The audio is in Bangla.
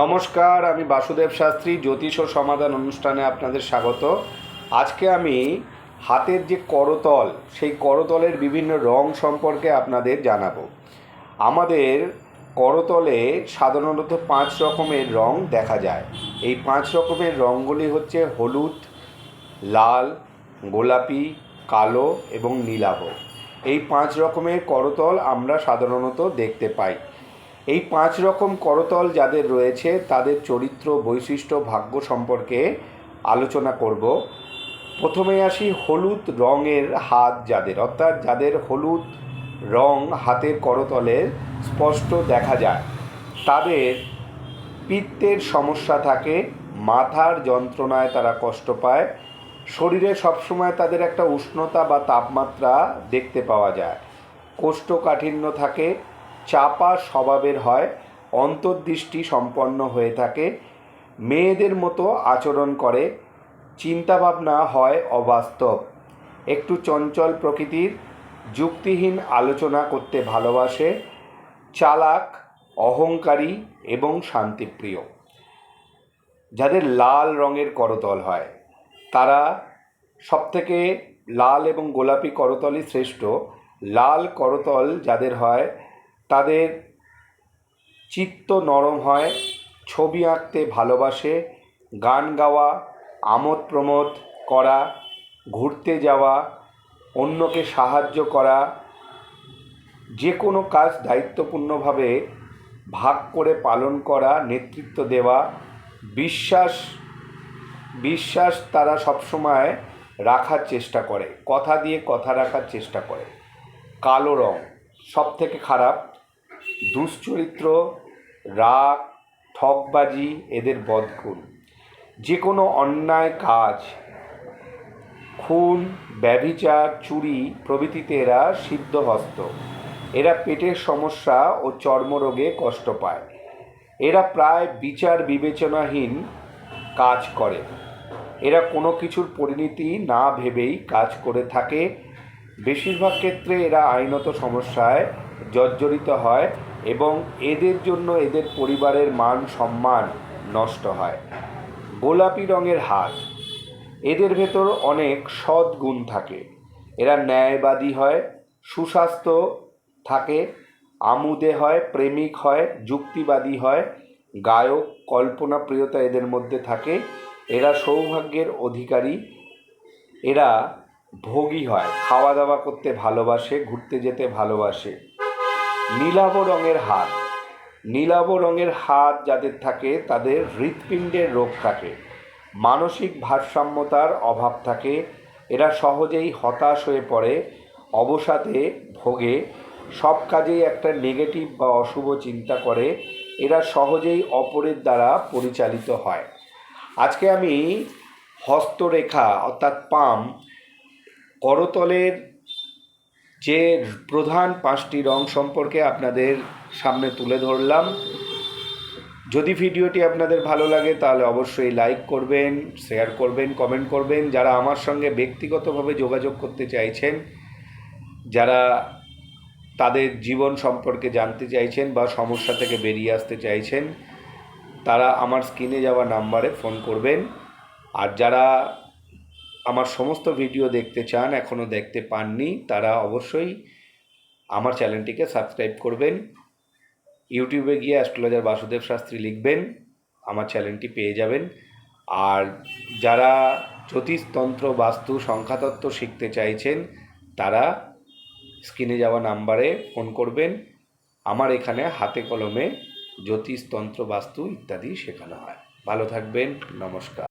নমস্কার, আমি বাসুদেব শাস্ত্রী, জ্যোতিষ ও সমাধান অনুষ্ঠানে আপনাদের স্বাগত। আজকে আমি হাতের যে করতল, সেই করতলের বিভিন্ন রং সম্পর্কে আপনাদের জানাব। আমাদের করতলে সাধারণত পাঁচ রকমের রং দেখা যায়। এই পাঁচ রকমের রঙগুলি হচ্ছে হলুদ, লাল, গোলাপি, কালো এবং নীলাভ। এই পাঁচ রকমের করতল আমরা সাধারণত দেখতে পাই। এই পাঁচ রকম করতল যাদের রয়েছে, তাদের চরিত্র, বৈশিষ্ট্য, ভাগ্য সম্পর্কে আলোচনা করব। প্রথমে আসি হলুদ রঙের হাত যাদের। অর্থাৎ যাদের হলুদ রং হাতের করতলে স্পষ্ট দেখা যায়, তাদের পিত্তের সমস্যা থাকে, মাথার যন্ত্রণায় তারা কষ্ট পায়, শরীরে সবসময় তাদের একটা উষ্ণতা বা তাপমাত্রা দেখতে পাওয়া যায়, কোষ্ঠকাঠিন্য থাকে চাপা স্বভাবের হয়, অন্তর্দৃষ্টি সম্পন্ন হয়ে থাকে, মেয়েদের মতো আচরণ করে, চিন্তাভাবনা হয় অবাস্তব। একটু চঞ্চল প্রকৃতির, যুক্তিহীন আলোচনা করতে ভালোবাসে, চালাক, অহংকারী এবং শান্তিপ্রিয়। যাদের লাল রঙের করতল হয়, তারা সবথেকে লাল এবং গোলাপি করতলই শ্রেষ্ঠ। লাল করতল যাদের হয় তাদের চিত্ত নরম হয়, ছবি আঁকতে ভালোবাসে, গান গাওয়া, আমোদ প্রমোদ করা, ঘুরতে যাওয়া, অন্যকে সাহায্য করা, যে কোনো কাজ দায়িত্বপূর্ণভাবে ভাগ করে পালন করা, নেতৃত্ব দেওয়া, বিশ্বাস বিশ্বাস তারা সবসময় রাখার চেষ্টা করে, কথা দিয়ে কথা রাখার চেষ্টা করে। কালো রং সব থেকে খারাপ দুশ্চরিত্র, রাগ ঠকবাজি এদের বদগুণ যে কোনো অন্যায় কাজ, খুন, ব্যভিচার, চুরি প্রভৃতিতে এরা সিদ্ধহস্ত। এরা পেটের সমস্যা ও চর্মরোগে কষ্ট পায়। এরা প্রায় বিচার বিবেচনাহীন কাজ করে। এরা কোনো কিছুর পরিণতি না ভেবেই কাজ করে থাকে বেশিরভাগ ক্ষেত্রে এরা আইনত সমস্যায় জর্জরিত হয় এবং এদের জন্য এদের পরিবারের মান সম্মান নষ্ট হয়। গোলাপি রঙের হাত এদের ভেতর অনেক সৎ গুণ থাকে। এরা ন্যায়বাদী হয়, সুস্বাস্থ্য থাকে, আমুদে হয়, প্রেমিক হয়, যুক্তিবাদী হয়, গায়ক কল্পনা প্রিয়তা এদের মধ্যে থাকে। এরা সৌভাগ্যের অধিকারী। এরা ভোগী হয় খাওয়া দাওয়া করতে ভালোবাসে, ঘুরতে যেতে ভালোবাসে। নীলাভ রঙের হাত নীলাভ রঙের হাত যাদের থাকে, তাদের হৃৎপিণ্ডের রোগ থাকে। মানসিক ভারসাম্যতার অভাব থাকে। এরা সহজেই হতাশ হয়ে পড়ে, অবসাদে ভোগে, সব কাজেই একটা নেগেটিভ বা অশুভ চিন্তা করে। এরা সহজেই অপরের দ্বারা পরিচালিত হয়। আজকে আমি হস্তরেখা অর্থাৎ পাম করতলের যে প্রধান পাঁচটি রং সম্পর্কে আপনাদের সামনে তুলে ধরলাম। যদি ভিডিওটি আপনাদের ভালো লাগে, তাহলে অবশ্যই লাইক করবেন শেয়ার করবেন কমেন্ট করবেন। যারা আমার সঙ্গে ব্যক্তিগতভাবে যোগাযোগ করতে চাইছেন, যারা তাদের জীবন সম্পর্কে জানতে চাইছেন বা সমস্যা থেকে বেরিয়ে আসতে চাইছেন, তারা আমার স্ক্রিনে যাওয়া নাম্বারে ফোন করবেন। আর যারা আমার সমস্ত ভিডিও দেখতে চান এখনও দেখতে পাননি, তারা অবশ্যই আমার চ্যানেলটিকে সাবস্ক্রাইব করবেন। ইউটিউবে গিয়ে অ্যাস্ট্রোলজার বাসুদেব শাস্ত্রী লিখবেন, আমার চ্যানেলটি পেয়ে যাবেন। আর যারা জ্যোতিষতন্ত্র বাস্তু, সংখ্যাতত্ত্ব শিখতে চাইছেন, তারা স্ক্রিনে যাওয়া নাম্বারে ফোন করবেন। আমার এখানে হাতে কলমে জ্যোতিষতন্ত্র বাস্তু ইত্যাদি শেখানো হয়। ভালো থাকবেন, নমস্কার।